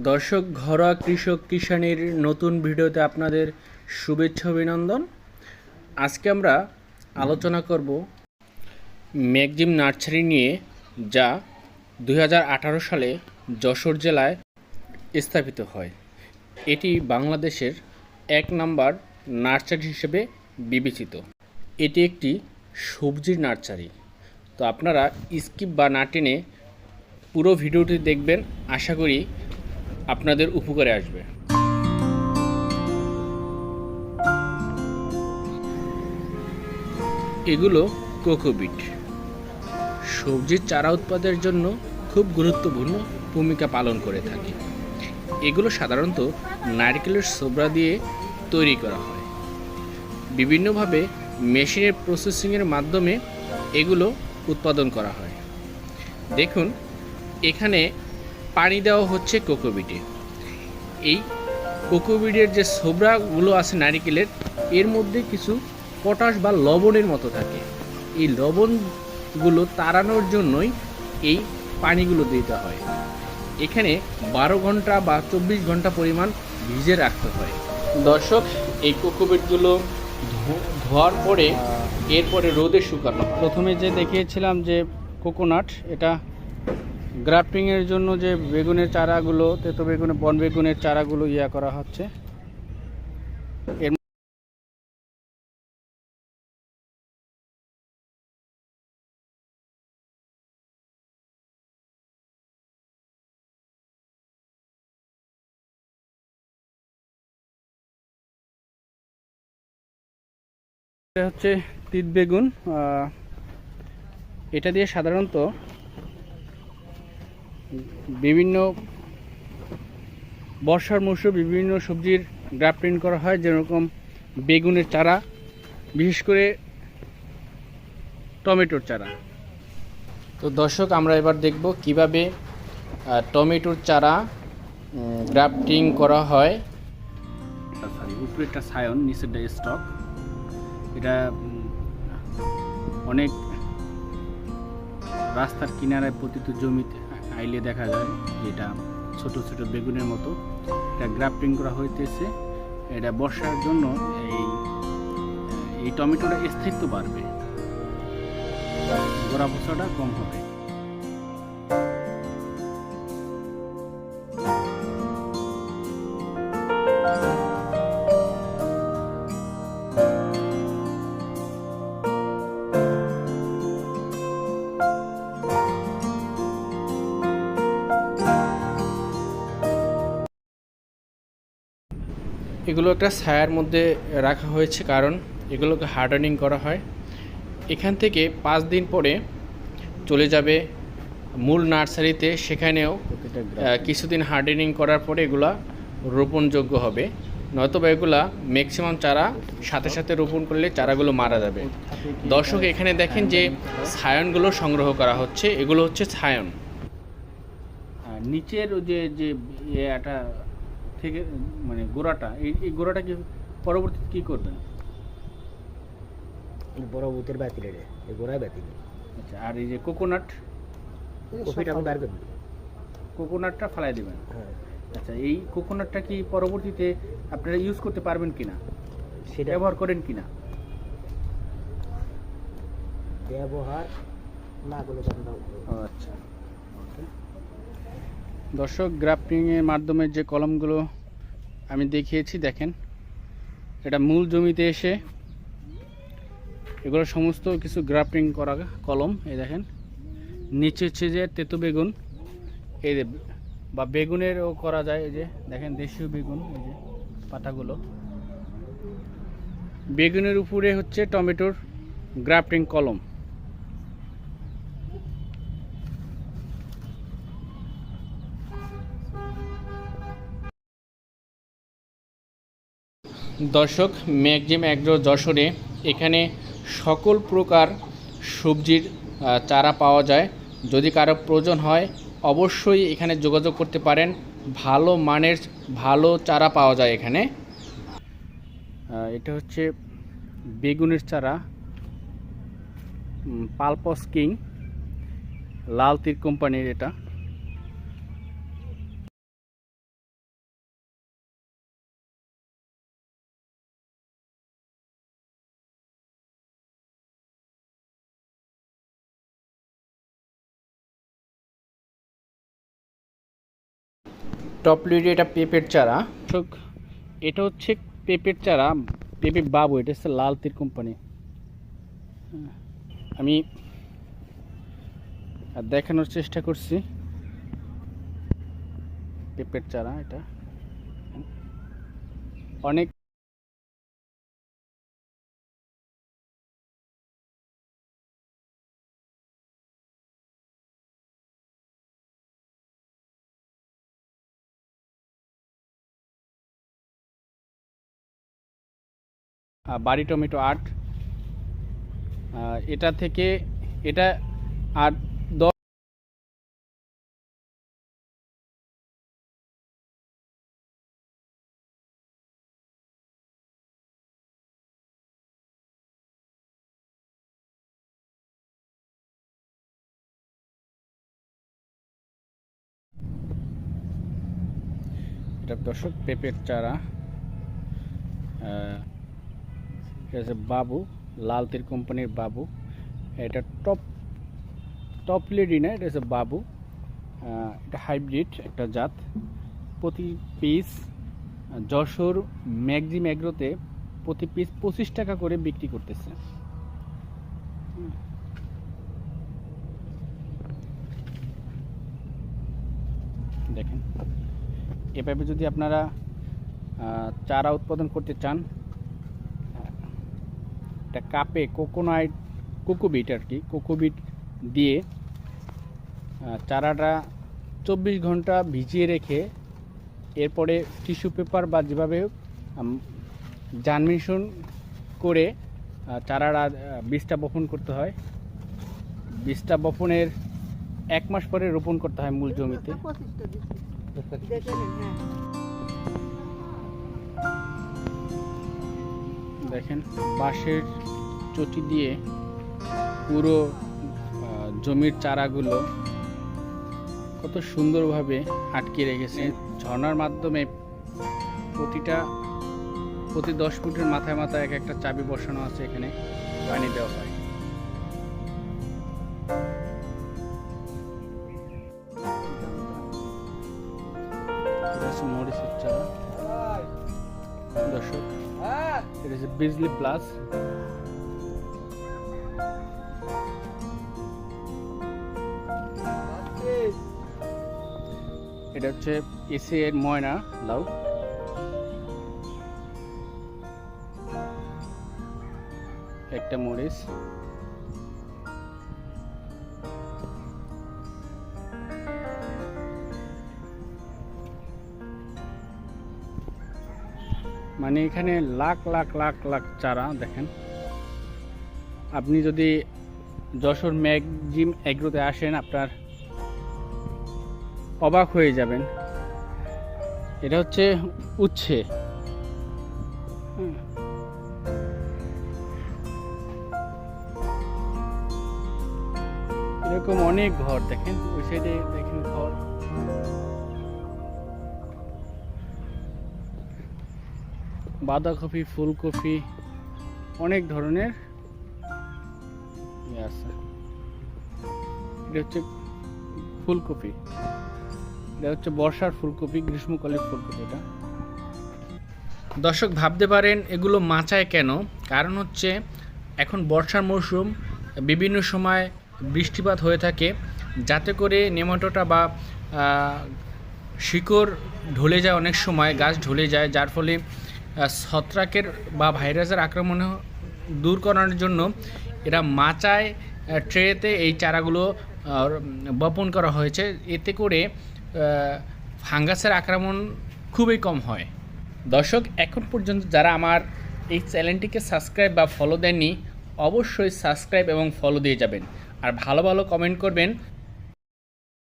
দর্শক, ঘরোয়া কৃষক কিষাণের নতুন ভিডিওতে আপনাদের শুভেচ্ছা অভিনন্দন। আজকে আমরা আলোচনা করব ম্যাগজিম নার্সারি নিয়ে, যা দু হাজার আঠারো সালে যশোর জেলায় স্থাপিত হয়। এটি বাংলাদেশের এক নাম্বার নার্সারি হিসেবে বিবেচিত। এটি একটি সবজির নার্সারি। তো আপনারা স্কিপ বা না টেনে পুরো ভিডিওটি দেখবেন। আশা করি আপনাদের উপকারে আসবে। এগুলো কোকোবিট সবজির চারা উৎপাদের জন্য খুব গুরুত্বপূর্ণ ভূমিকা পালন করে থাকে। এগুলো সাধারণত নারকেলের সোবরা দিয়ে তৈরি করা হয়। বিভিন্নভাবে মেশিনের প্রসেসিংয়ের মাধ্যমে এগুলো উৎপাদন করা হয়। দেখুন, এখানে পানি দেওয়া হচ্ছে কোকোবিটে এই কোকোবিটের যে সোবরাগুলো আছে নারিকেলের, এর মধ্যে কিছু পটাশ বা লবণের মতো থাকে। এই লবণগুলো তাড়ানোর জন্যই এই পানিগুলো দিতে হয়। এখানে বারো ঘণ্টা বা চব্বিশ ঘণ্টা পরিমাণ ভিজে রাখতে হয়। দর্শক, এই কোকোবিটগুলো ধোয়ার পরে এরপরে রোদে শুকানো প্রথমে যে দেখিয়েছিলাম যে কোকোনাট, এটা গ্রাফটিংয়ের জন্য যে বেগুনের চারাগুলো, তেতো বেগুনের, বন বেগুনের চারাগুলো ইয়া করা হচ্ছে। এটা হচ্ছে তিত বেগুন এটা দিয়ে সাধারণত বিভিন্ন বর্ষার মৌসুমে বিভিন্ন সবজির গ্রাফটিং করা হয়, যেরকম বেগুনের চারা, বিশেষ করে টমেটোর চারা। তো দর্শক, আমরা এবার দেখব কীভাবে টমেটোর চারা গ্রাফটিং করা হয়। সরি একটা সায়ন নিচেরটা স্টক এটা অনেক রাস্তার কিনারায় পতিত জমিতে আইলে দেখা যায় এটা ছোট ছোট বেগুনের মতো। এটা গ্রাফটিং করা হইতেছে। এটা বর্ষার জন্য এই এই টমেটোটা স্থায়িত্ব বাড়বে। গোড়া বসাটা কম হবে। এগুলো একটা ছায়ার মধ্যে রাখা হয়েছে কারণ এগুলোকে হার্ডেনিং করা হয়। এখান থেকে পাঁচ দিন পরে চলে যাবে মূল নার্সারিতে। সেখানেও কিছুদিন হার্ডেনিং করার পরে এগুলা রোপণযোগ্য হবে। নয়তোবা এগুলা ম্যাক্সিমাম চারা সাথে সাথে রোপণ করলে চারাগুলো মারা যাবে। দর্শক এখানে দেখেন যে ছায়নগুলো সংগ্রহ করা হচ্ছে। এগুলো হচ্ছে ছায়ন। নিচের ওই যে যে এটা থেকে মানে গোড়াটা এই এই গোড়াটা কি পরবর্তীতে কি করবেন? বড় বুতের ব্যাতিলে রে এই গোড়ায় ব্যাতিলে আচ্ছা আর এই যে কোকোনাট? কপিটা আমি বার কোকোনাটটা ফালাই দিবেন। হ্যাঁ। আচ্ছা এই কোকোনাটটা কি পরবর্তীতে আপনারা ইউজ করতে পারবেন কিনা? সেটা ব্যবহার করেন কিনা? ব্যবহার না করলে আচ্ছা। দর্শক, গ্রাফটিংয়ের মাধ্যমে যে কলমগুলো আমি দেখিয়েছি, দেখেন, এটা মূল জমিতে এসে এগুলো সমস্ত কিছু গ্রাফটিং করা কলম, এই দেখেন। নিচে হচ্ছে যে তেতো বেগুন, এই যে, বা বেগুনেরও করা যায়, এই যে, দেখেন, দেশীয় বেগুন, এই যে, পাতাগুলো। বেগুনের উপরে হচ্ছে টমেটোর গ্রাফটিং কলম। দর্শক ম্যাগজিম অ্যাগ্রো যশোরে। এখানে সকল প্রকার সবজির চারা পাওয়া যায়। যদি কারও প্রয়োজন হয়, অবশ্যই এখানে যোগাযোগ করতে পারেন। ভালো মানের ভালো চারা পাওয়া যায় এখানে। এটা হচ্ছে বেগুনের চারা। পালপস কিং, লাল তীর কোম্পানির এটা। টপ লিডে এটা পেঁপের চারা। এটা হচ্ছে পেঁপের চারা, পেঁপে বাবু, এটা হচ্ছে লাল তীর কোম্পানি। আমি দেখানোর চেষ্টা করছি। পেঁপের চারা এটা। অনেক বাড়ি টমেটো আট। এটা থেকে এটা আর দশ এটা দর্শক পেঁপের চারা। হচ্ছে বাবু, লাল তীর কোম্পানির বাবু। এটা টপ টপ লিডি না, এটা হচ্ছে বাবু। এটা হাইব্রিড একটা জাত। প্রতি পিস যশোর ম্যাগজিম এগ্রোতে প্রতি পিস পঁচিশ টাকা করে বিক্রি করতেছে। দেখেন। এভাবে যদি আপনারা চারা উৎপাদন করতে চান একটা কাপে কোকোনাইট কোকোবিট আর কি কোকোবিট দিয়ে চারাটা চব্বিশ ঘণ্টা ভিজিয়ে রেখে এরপরে টিস্যু পেপার বা যেভাবে জার্মিনেশন করে চারাটা বীজটা বপন করতে হয়। বীজটা বপনের এক মাস পরে রোপণ করতে হয় মূল জমিতে। দেখেন, বাঁশের চটি দিয়ে পুরো জমির চারাগুলো কত সুন্দরভাবে আটকে রেখেছে। ঝর্নার মাধ্যমে প্রতিটা, প্রতি দশ ফুটের মাথায় মাথায় এক একটা চাবি বসানো আছে এখানে, পানি দেওয়া হয়। বিজলি প্লাস এটা হচ্ছে এসি এর ময়না লাউ। একটা মরিচ। মানে এখানে লাখ লাখ লাখ লাখ চারা দেখেন। আপনি যদি যশোর ম্যাগজিম এগ্রোতে আসেন, আপনার অবাক হয়ে যাবেন। এটা হচ্ছে উচ্ছে। এরকম অনেক ঘর দেখেন, ওই সাইডে বাঁধাকপি, ফুলকপি, অনেক ধরনের ইয়ে আছে। এটা হচ্ছে ফুলকপি। এটা হচ্ছে বর্ষার ফুলকপি, গ্রীষ্মকালের ফুলকপি এটা। দর্শক, ভাবতে পারেন এগুলো মাচায় কেন? কারণ হচ্ছে এখন বর্ষার মরশুম বিভিন্ন সময় বৃষ্টিপাত হয়ে থাকে। যাতে করে নেমাটোটা বা শিকড় ঢলে যায় অনেক সময়, গাছ ঢলে যায়, যার ফলে ছত্রাকের বা ভাইরাসের আক্রমণ দূর করানোর জন্য এরা মাচায় ট্রেতে এই চারাগুলো বপন করা হয়েছে। এতে করে ফাঙ্গাসের আক্রমণ খুবই কম হয়। দর্শক, এখন পর্যন্ত যারা আমার এই চ্যানেলটিকে সাবস্ক্রাইব বা ফলো দেননি, অবশ্যই সাবস্ক্রাইব এবং ফলো দিয়ে যাবেন। আর ভালো ভালো কমেন্ট করবেন।